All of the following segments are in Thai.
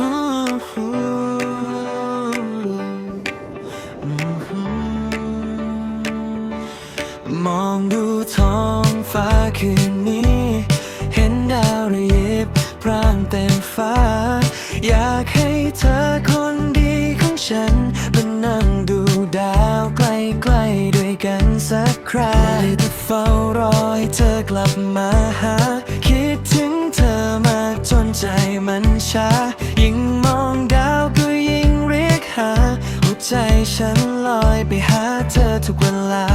มองดูท้องฟ้าคืนนี้ เห็นดาวระยิบพร่างเต็มฟ้า อยากให้เธอคนดีของฉันมานั่งดูดาวใกล้ๆด้วยกันสักคราได้แเฝ้ารอให้เธอกลับมาหา คิดถึงเธอ จนใจมันชายิ่งมองดาวก็ยิ่งเรียกหา หัวใจฉันลอยไปหาเธอทุกเวลา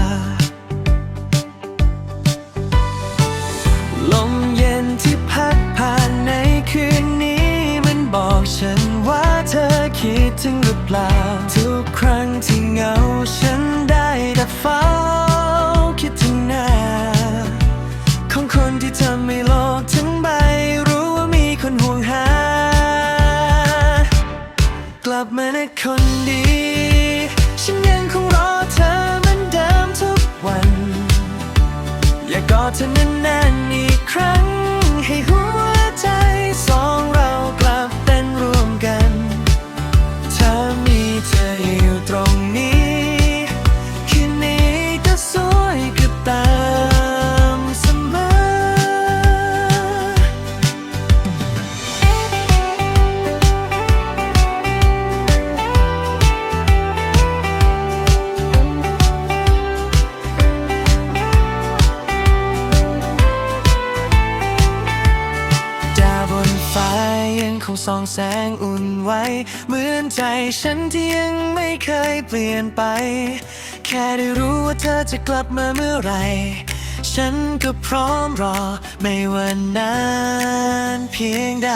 ลมเย็นที่พัดผ่านในคืนนี้ มันบอกฉันว่าเธอคิดถึงหรือเปล่า ทุกครั้งที่เหงา กกอดเธอแน่นๆ ยังคงส่องแสงอุ่นไว้ เหมือนใจฉันที่ยังไม่เคยเปลี่ยนไป แค่ได้รู้ว่าเธอจะกลับมาเมื่อไหร่ฉันก็พร้อมรอ ไม่ว่านานเพียงใด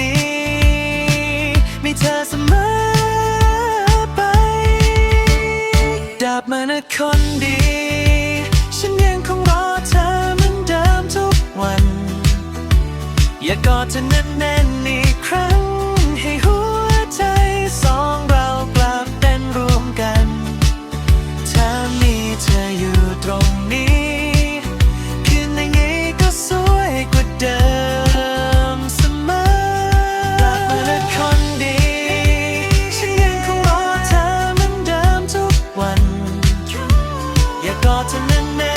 นี้ มีเธอเสมอไป ดาบมานะคนดี ฉันยังคงรอเธอเหมือนเดิมทุกวัน อยากกอดเธอแน่นๆอีกครั้ง คง